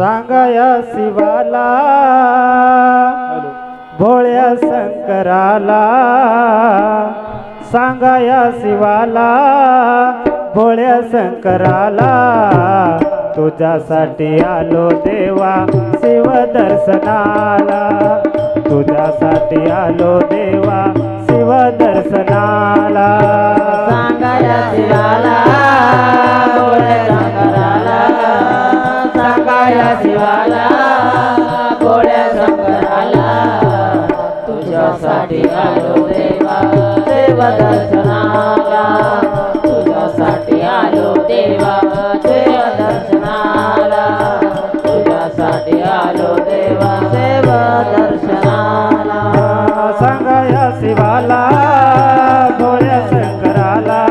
सांगाया शिवाला भोळ्या शंकराला. सांगाया शिवाला भोळ्या शंकराला. तुझ्यासाठी आलो देवा शिव दर्शनाला तुझ्यासाठी आलो देवा शिव दर्शनाला सांगाया शिवाला तुझ्यासाठी आलो देवा देव दर्शनाला तुझ्यासाठी आलो देवा देव दर्शनाला तुझ्यासाठी आलो देवा देव दर्शनाला सांगाया शिवाला भोळ्या शंकराला.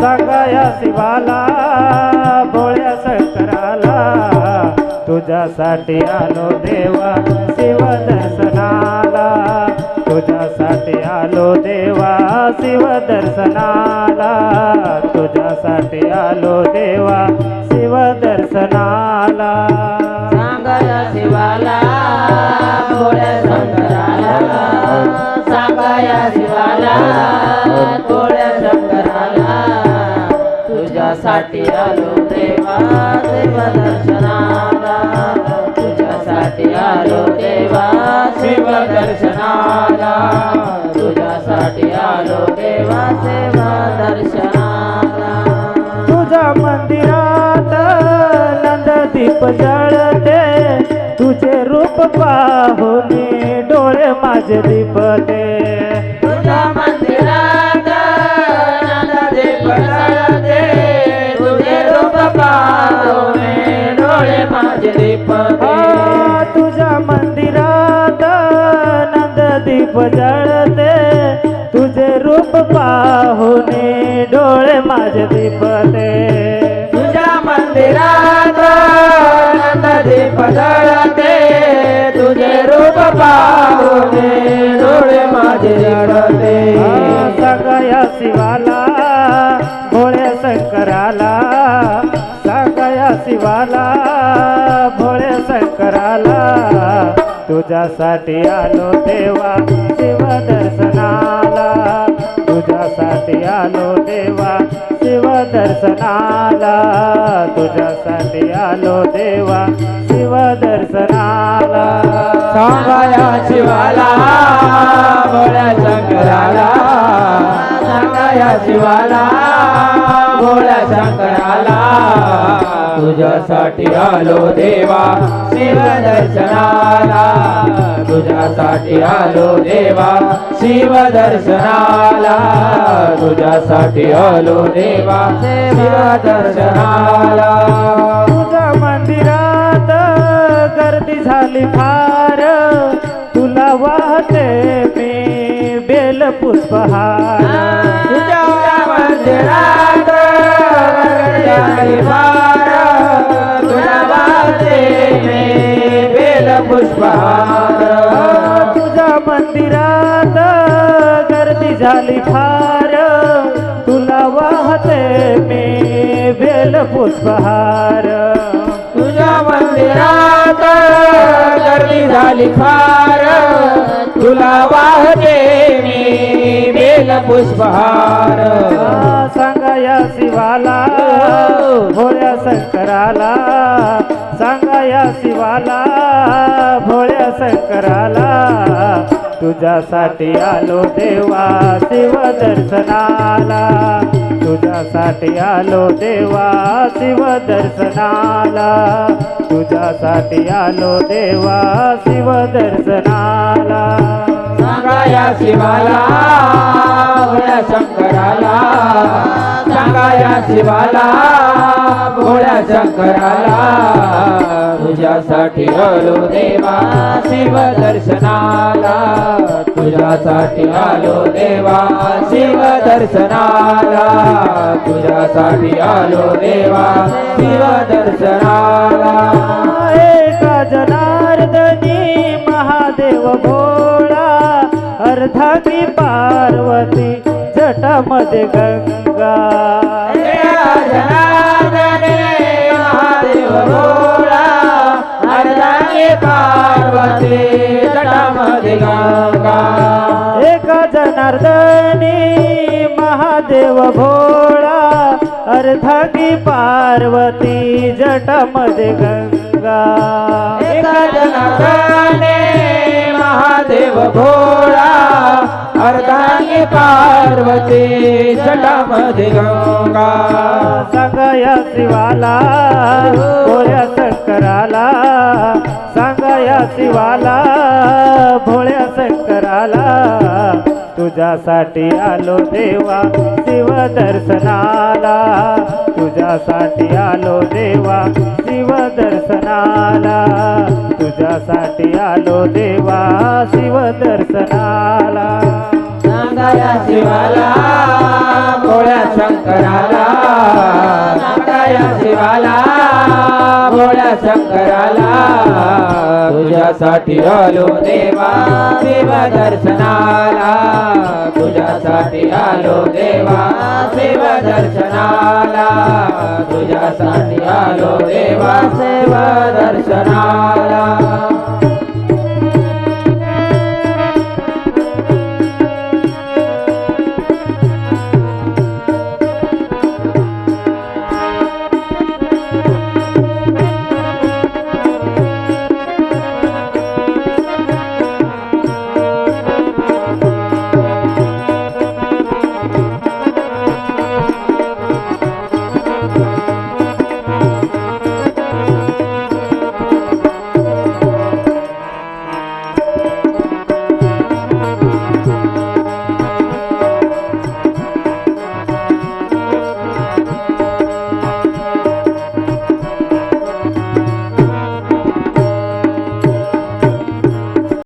सांगाया शिवाला भोळ्या शंकराला. तुझ्यासाठी आलो देवा तुझ्यासाठी आलो देवा शिव दर्शनाला. तुझ्यासाठी आलो देवा शिव दर्शनाला. सांगाया शिवाला शंकराला. सांगाया शिवाला शंकराला. तुझ्यासाठी आलो देवा शिव दर्शनाला. तुझ्यासाठी आलो देवा शिव दर्शनाला. तुझ्या मंदिरात नंददीप जळते. तुझे रूप पाहुने डोळे माझे दीपते जळते तुझे रूप पाहुने डोळे माझे दीपते. तुझ्या मंदिरात नंददीप जळते, तुझे रूप पाहूने डोळे माझे जळते. सगळ्या शिवाला भोळ्या शंकराला सगळ्या शिवाला तुझ्यासाठी आलो देवा शिव दर्शनाला. तुझ्यासाठी आलो देवा शिव दर्शनाला. तुझ्यासाठी आलो देवा शिव दर्शनाला. सांगाया शिवाला भोळ्या शंकराला. सांगाया शिवाला भोळ्या शंकराला. तुझ्यासाठी आलो देवा शिव दर्शनाला तुझ्यासाठी आलो देवा शिव दर्शनाला तुझ्यासाठी आलो देवा शिव दर्शनाला तुझ्या मंदिरात गर्दी झाली फार. तुला वाहते मी बेल पुष्पहार. तुझ्या मंदिरात गर्दी फार, पुष्पहार. तुझ्या मंदिरात गर्दी झाली फार. तुला वाहते मी बेल पुष्पहार. तुझ्या मंदिरात गर्दी झाली फार. तुला वाहते मी बेल पुष्पहार. सांगाया शिवाला भोळ्या शंकराला सांगाया शिवाला भोळ्या शंकराला तुझ्यासाठी आलो देवा शिव दर्शनाला. तुझ्यासाठी आलो देवा शिव दर्शनाला. तुझ्यासाठी आलो देवा शिव दर्शनाला. सांगाया शिवाला भोळ्या शंकराला. सांगाया शिवाला शंकराला तुझ्यासाठी आलो देवा शिव दर्शनाला. तुझ्यासाठी आलो देवा शिव दर्शनाला. तुझ्यासाठी आलो देवा शिव दर्शनाला. एका जनार्दनी महादेव भोळा अर्धांगी पार्वती जटामध्ये गंगा. भोळा पार्वती जटामध्ये गंगा. एका जनार्दनी महादेव भोळा अर्धांगी पार्वती जटामध्ये गंगा. एका जनार्दने महादेव भोळा अर्धांगी पार्वती जटामध्ये गंगा. सांगा शिवाला भोळ्या शंकराला. सांगा शिवाला भोळ्या शंकराला. तुझ्यासाठी आलो देवा शिव दर्शनाला. तुझ्यासाठी आलो देवा शिव दर्शनाला. तुझ्यासाठी आलो देवा शिव दर्शनाला. सांगाया शिवाला भोळ्या शंकराला. सांगाया शिवाला भोळ्या शंकराला. तुझ्यासाठी आलो देवा शिव दर्शनाला. तुझ्यासाठी आलो देवा शिव दर्शनाला. तुझ्यासाठी आलो देवा शिव दर्शनाला.